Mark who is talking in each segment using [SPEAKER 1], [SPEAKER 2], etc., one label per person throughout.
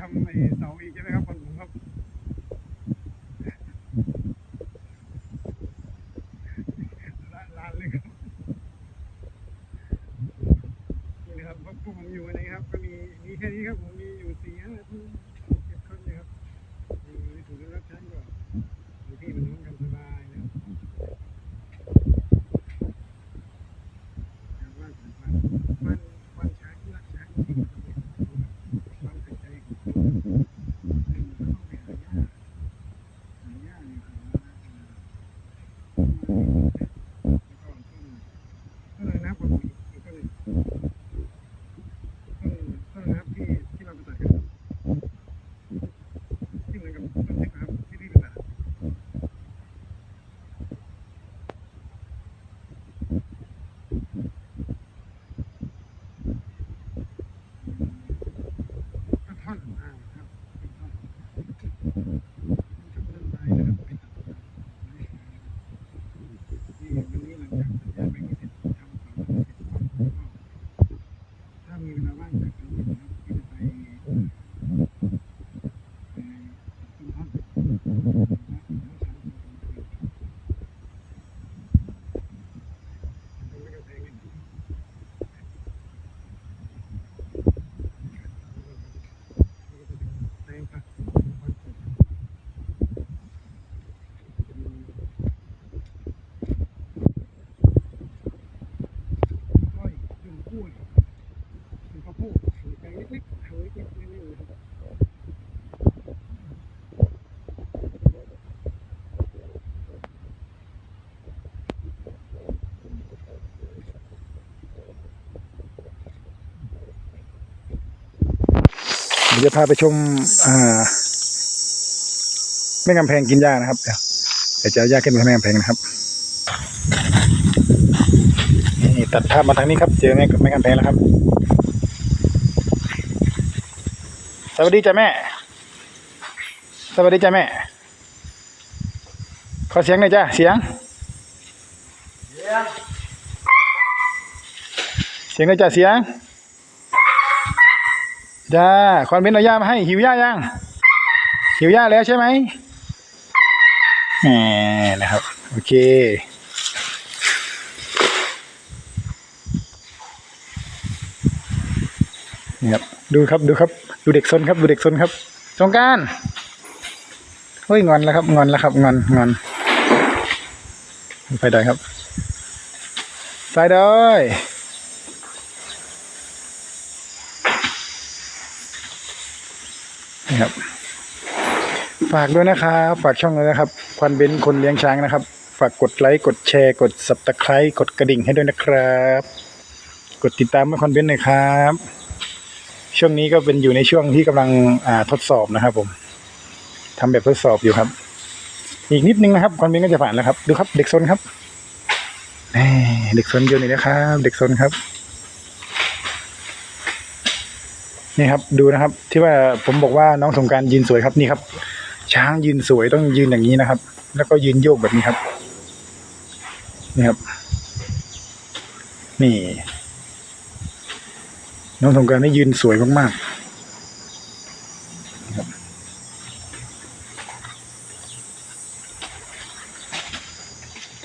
[SPEAKER 1] ทำไอเสาอีกใช่ไหมครับ ก็เลยนะ จะพาไปชมแม่กำแพงกินหญ้านะครับ เดี๋ยวจะหญ้าขึ้นไปแม่กำแพงนะครับนี่ตัดภาพมาทางนี้ครับ เจอแม่แม่กำแพงแล้วครับ สวัสดีจ้าแม่ สวัสดีจ้าแม่ ขอเสียงหน่อยจ้าเสียง เสียงหน่อยจ้าเสียง จ้าคอนเมนต์เอาย่ามาให้หิวย่ายังหิวย่าแล้วใช่ไหมแหมนะครับ โอเคนี่ครับดูครับดูครับ ดูเด็กซนครับ ดูเด็กซนครับสงการเฮ้ยงอนแล้วครับงอนแล้วครับงอนงอนไปได้ครับไปได้ นะครับฝากด้วยนะครับฝากช่องเลยนะครับ ควันเบนคนเลี้ยงช้างนะครับ
[SPEAKER 2] ฝากกดไลค์กดแชร์กดสับตะไคร้กดกระดิ่งให้ด้วยนะครับ กดติดตามมาควันเบนหน่อยครับ ช่วงนี้ก็เป็นอยู่ในช่วงที่กำลังอ่าทดสอบนะครับ ผม ทำแบบทดสอบอยู่ครับ อีกนิดนึงนะครับควันเบนก็จะผ่านแล้วครับ ดูครับ เด็กซนครับเด็กซนอยู่นี่นะครับ เด็กซนครับ นี่ครับดูนะครับ ที่ว่าผมบอกว่าน้องสงกรารยืนสวยครับนี่ครับ ช้างยืนสวยต้องยืนอย่างนี้นะครับ แล้วก็ยืนโยกแบบนี้ครับ นี่ครับ นี่ น้องสงกรารนี่ยืนสวยมากๆ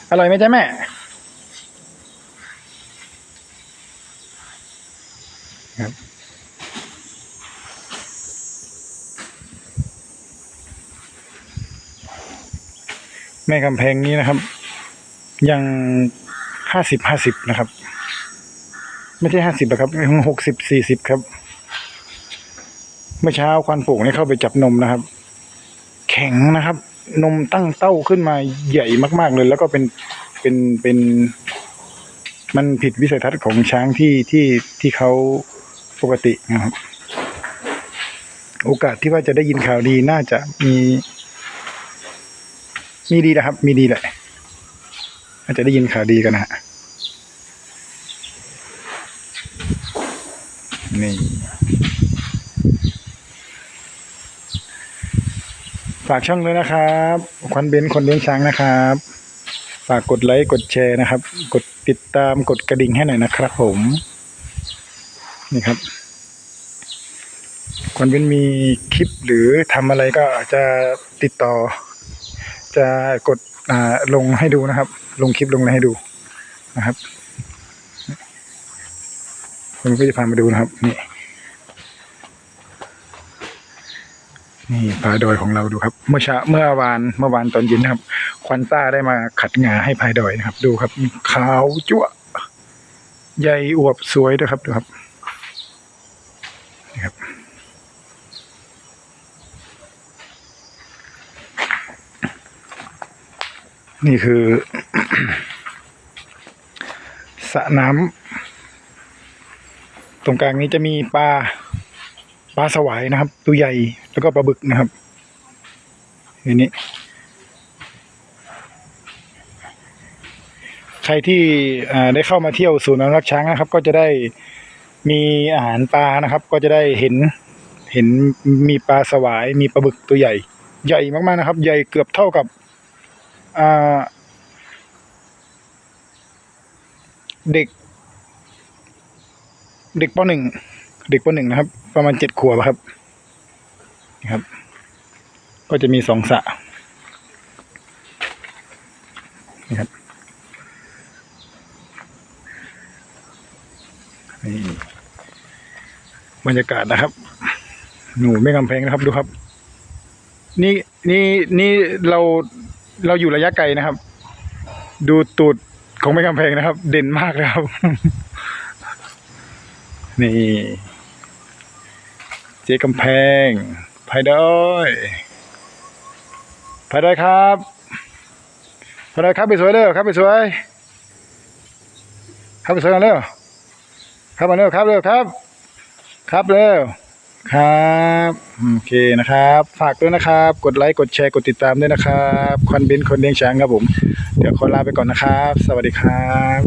[SPEAKER 2] อร่อยไหมจ๊ะแม่ ครับ แม่กำแพงนี้นะครับ ยังห้าสิบห้าสิบนะครับ ไม่ใช่ห้าสิบนะครับหกสิบสี่สิบครับ เมื่อเช้าควันโป่งนี่เข้าไปจับนมนะครับ แข็งนะครับ นมตั้งเต้าขึ้นมาใหญ่มาก ๆเลย แล้วก็เป็นเป็นเป็นมันผิดวิสัยทัศน์ของช้างที่ที่ที่เขาปกตินะครับ โอกาสที่ว่าจะได้ยินข่าวดีน่าจะมี มีดีนะครับ มีดีแหละ อาจจะได้ยินข่าวดีกันนะฮะนี่ฝากช่องด้วยนะครับควันเบนคนเลี้ยงช้างนะครับ ฝากกดไลค์กดแชร์นะครับ กดติดตามกดกระดิ่งให้หน่อยนะครับผม นี่ครับควันเบนมีคลิปหรือทำอะไรก็จะติดต่อ จะกดลงให้ดูนะครับ ลงคลิปลงอะไรให้ดูนะครับผมก็จะพามาดูนะครับ นี่ นี่พายดอยของเราดูครับ เมื่อเช้าเมื่อวานเมื่อวานตอนเย็นนะครับ ควันต้าได้มาขัดงาให้พายดอยนะครับ ดูครับขาวจั่วใหญ่อวบสวยด้วยครับดูครับนี่ครับ นี่คือสระน้ำตรงกลางนี้จะมีปลาปลาสวายนะครับ ตัวใหญ่แล้วก็ปลาบึกนะครับทีนี้ ใครที่ได้เข้ามาเที่ยวศูนย์อนุรักษ์ช้างนะครับ ก็จะได้มีอาหารปลานะครับ ก็จะได้เห็นเห็นมีปลาสวาย มีปลาบึกตัวใหญ่ ใหญ่มากๆนะครับ ใหญ่เกือบเท่ากับ เด็ก เด็กปหนึ่งเด็กปหนึ่งนะครับ ประมาณเจ็ดขวบครับนี่ครับ ก็จะมีสองสะนี่ครับนี่บรรยากาศนะครับ หนูไม่กำแพงนะครับดูครับ นี่นี่นี่เรา เราอยู่ระยะไกลนะครับ ดูตูดของแม่กำแพงนะครับ เด่นมากเลยครับ นี่ เจ๊กำแพงพายดอยพายดอยครับพายดอยครับไปสวยเร็วครับไปสวย ครับไปสวยกันเร็วครับมาเร็วครับเร็วครับ ครับเร็ว ครับโอเคนะครับฝากด้วยนะครับ กดไลค์กดแชร์กดติดตามด้วยนะครับคอนบินคนเลี้ยงช้างครับผม เดี๋ยวขอลาไปก่อนนะครับ สวัสดีครับ